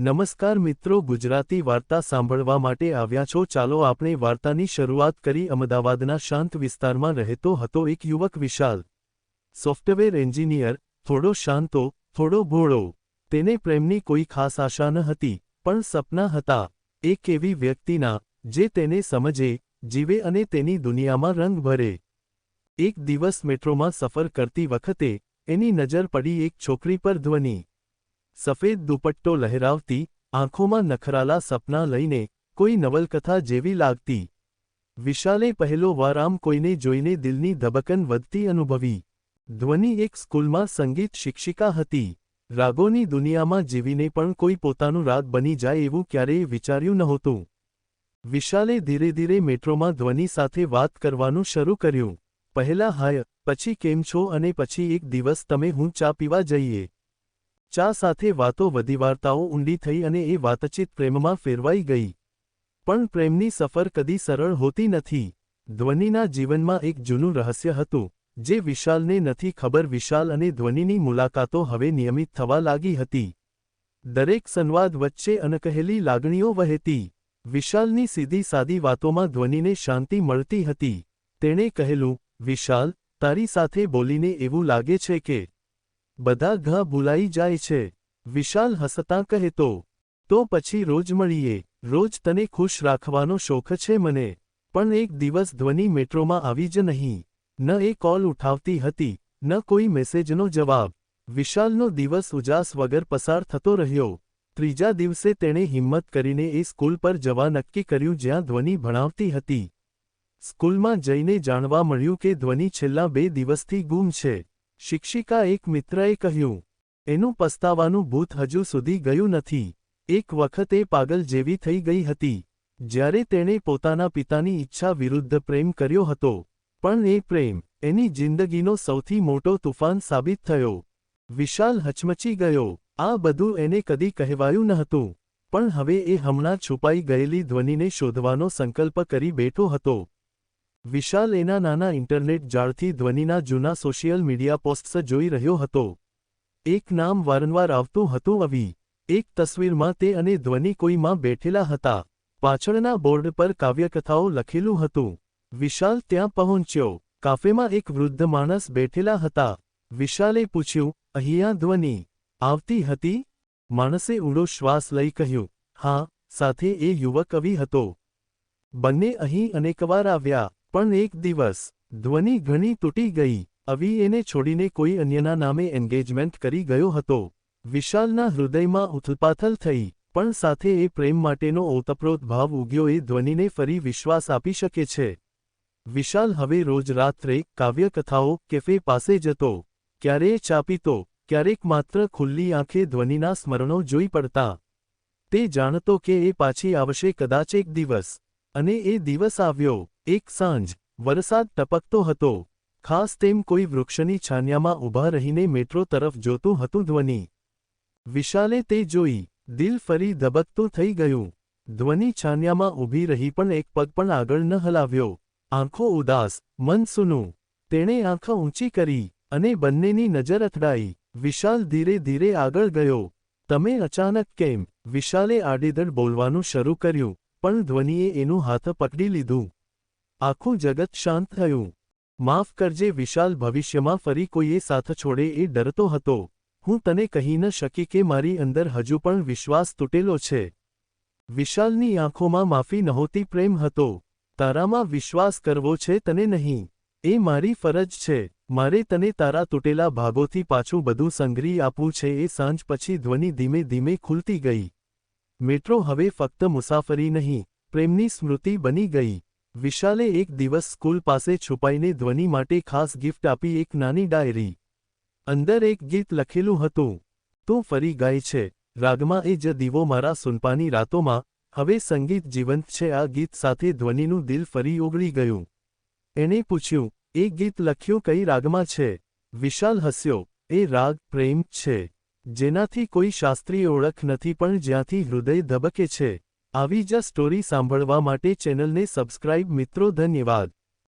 નમસ્કાર મિત્રો, ગુજરાતી વાર્તા સાંભળવા માટે આવ્યા છો. ચાલો આપણે વાર્તાની શરૂઆત કરી. અમદાવાદના શાંત વિસ્તારમાં રહેતો હતો એક યુવક વિશાલ. સોફ્ટવેર એન્જિનિયર, થોડો શાંતો, થોડો ભોળો. તેને પ્રેમની કોઈ ખાસ આશા ન હતી, પણ સપના હતા. એક એવી વ્યક્તિના, જે તેને સમજે, જીવે અને તેની દુનિયામાં રંગ ભરે. એક દિવસ મેટ્રોમાં સફર કરતી વખતે એની નજર પડી એક છોકરી પર ધ્વનિ. સફેદ દુપટ્ટો લહેરાવતી, આંખોમાં નખરાલા સપના લઈને કોઈ નવલકથા જેવી લાગતી. વિશાલે પહેલો વાર આમ કોઈને જોઈને દિલની ધબકન વધતી અનુભવી. ધ્વનિ એક સ્કૂલમાં સંગીત શિક્ષિકા હતી. રાગોની દુનિયામાં જીવીને પણ કોઈ પોતાનું રાગ બની જાય એવું ક્યારેય વિચાર્યું નહોતું. વિશાલે ધીરે ધીરે મેટ્રોમાં ધ્વનિ સાથે વાત કરવાનું શરૂ કર્યું. પહેલા હાય, પછી કેમ છો અને પછી એક દિવસ તમે હું ચા પીવા જઈએ. ચા સાથે વાતો વધી વાર્તાઓ ઊંડી થઈ અને એ વાતચીત પ્રેમમાં ફેરવાઈ ગઈ. પણ પ્રેમની સફર કદી સરળ હોતી નથી. ધ્વનિના જીવનમાં એક જૂનું રહસ્ય હતું, જે વિશાલને નથી ખબર વિશાલ અને ધ્વનિની મુલાકાતો હવે નિયમિત થવા લાગી હતી. દરેક સંવાદ વચ્ચે અનકહેલી લાગણીઓ વહેતી. વિશાલની સીધી સાદી વાતોમાં ધ્વનિને શાંતિ મળતી હતી. તેણે કહેલું, વિશાલ, તારી સાથે બોલીને એવું લાગે છે કે બધા ઘા ભૂલાઈ જાય છે. વિશાલ હસતાં કહેતો તો પછી રોજ મળીએ. રોજ તને ખુશ રાખવાનો શોખ છે મને. પણ એક દિવસ ધ્વનિ મેટ્રોમાં આવી જ નહીં. ન એ કોલ ઉઠાવતી હતી, ન કોઈ મેસેજનો જવાબ. વિશાલનો દિવસ ઉજાસ વગર પસાર થતો રહ્યો. ત્રીજા દિવસે તેણે હિંમત કરીને એ સ્કૂલ પર જવા નક્કી કર્યું જ્યાં ધ્વનિ ભણાવતી હતી. સ્કૂલમાં જઈને જાણવા મળ્યું કે ધ્વનિ છેલ્લા બે દિવસથી ગુમ છે. શિક્ષિકા એક મિત્રએ કહ્યું, એનું પસ્તાવાનું ભૂત હજુ સુધી ગયું નથી. એક વખત એ પાગલ જેવી થઈ ગઈ હતી, જ્યારે તેણે પોતાના પિતાની ઈચ્છા વિરુદ્ધ પ્રેમ કર્યો હતો. પણ એ પ્રેમ, એની જિંદગીનો સૌથી મોટો તુફાન સાબિત થયો. વિશાલ હચમચી ગયો. આ બધું એને કદી કહેવાયું ન હતું. પણ હવે એ હમણાં છુપાઈ ગયેલી ધ્વનિને શોધવાનો સંકલ્પ કરી બેઠો હતો. વિશાલ એના નાના ઇન્ટરનેટ જાળથી ધ્વનિના જૂના સોશિયલ મીડિયા પોસ્ટ્સ જોઈ રહ્યો હતો. એક નામ વારંવાર આવતું હતું અવી. એક તસવીરમાં તે અને ધ્વનિ કોઈમાં બેઠેલા હતા. પાછળના બોર્ડ પર કાવ્યકથાઓ લખેલું હતું. વિશાલ ત્યાં પહોંચ્યો. કાફેમાં એક વૃદ્ધ માણસ બેઠેલા હતા. વિશાલે પૂછ્યું, અહીંયા ધ્વનિ આવતી હતી? માણસે ઊંડો શ્વાસ લઈ કહ્યું, હા, સાથે એ યુવક કવિ હતો. બંને અહીં અનેકવાર આવ્યા. પણ એક દિવસ, ધ્વનિ ઘણી તૂટી ગઈ. અવી એને છોડીને કોઈ અન્યના નામે એન્ગેજમેન્ટ કરી ગયો હતો. વિશાલના હૃદયમાં ઉથલપાથલ થઈ, પણ સાથે એ પ્રેમ માટેનો ઓતપ્રોત ભાવ ઉગ્યો એ ધ્વનિને ફરી વિશ્વાસ આપી શકે છે. વિશાલ હવે રોજ રાત્રે કાવ્યકથાઓ કેફે પાસે જતો ક્યારેય ચા પીતો ક્યારેક માત્ર ખુલ્લી આંખે ધ્વનિના સ્મરણો જોઈ પડતા. તે જાણતો કે એ પાછી આવશે કદાચ એક દિવસ. અને એ દિવસ આવ્યો, એક સાંજ, વરસાદ ટપકતો હતો. ખાસ તેમ કોઈ વૃક્ષની છાન્યામાં ઊભા રહીને મેટ્રો તરફ જોતું હતું ધ્વનિ. વિશાલે તે જોઈ, દિલ ફરી ધબકતું થઈ ગયું. ધ્વનિ છાન્યામાં ઊભી રહી પણ એક પગ પણ આગળ ન હલાવ્યો. આંખો ઉદાસ, મન સૂનું. તેણે આંખ ઊંચી કરી અને બંનેની નજર અથડાઈ. વિશાલ ધીરે ધીરે આગળ ગયો. તમે અચાનક કેમ? વિશાલે આડેધડ બોલવાનું શરૂ કર્યું. પણ ધ્વનિએ એનું હાથ પકડી લીધું. આખું જગત શાંત થયું. માફ કરજે વિશાલ, ભવિષ્યમાં ફરી કોઈએ સાથ છોડે એ ડરતો હતો. હું તને કહી ન શકી કે મારી અંદર હજુ પણ વિશ્વાસ તૂટેલો છે. વિશાલની આંખોમાં માફી નહોતી, પ્રેમ હતો. તારામાં વિશ્વાસ કરવો છે તને નહીં. એ મારી ફરજ છે. મારે તને તારા તૂટેલા ભાગોથી પાછું બધું સંગ્રહી આપવું છે. એ સાંજ પછી ધ્વનિ ધીમે ધીમે ખુલતી ગઈ. મેટ્રો હવે ફક્ત મુસાફરી નહીં, પ્રેમની સ્મૃતિ બની ગઈ. વિશાલે એક દિવસ સ્કૂલ પાસે છુપાઈને ધ્વનિ માટે ખાસ ગિફ્ટ આપી એક નાની ડાયરી. અંદર એક ગીત લખેલું હતું. તું ફરી ગાય છે. રાગમાં એ જ દીવો મારા સુનપાની રાતોમાં. હવે સંગીત જીવંત છે. આ ગીત સાથે ધ્વનિનું દિલ ફરી ઓગળી ગયું. એણે પૂછ્યું, એ ગીત લખ્યું કઈ રાગમાં છે? વિશાલ હસ્યો, એ રાગ, પ્રેમ છે. જેનાથી કોઈ શાસ્ત્રીય ઓળખ નથી પણ જ્યાંથી હૃદય ધબકે છે. આવી જ સ્ટોરી સાંભળવા માટે ચેનલને સબસ્ક્રાઇબ મિત્રો, ધન્યવાદ.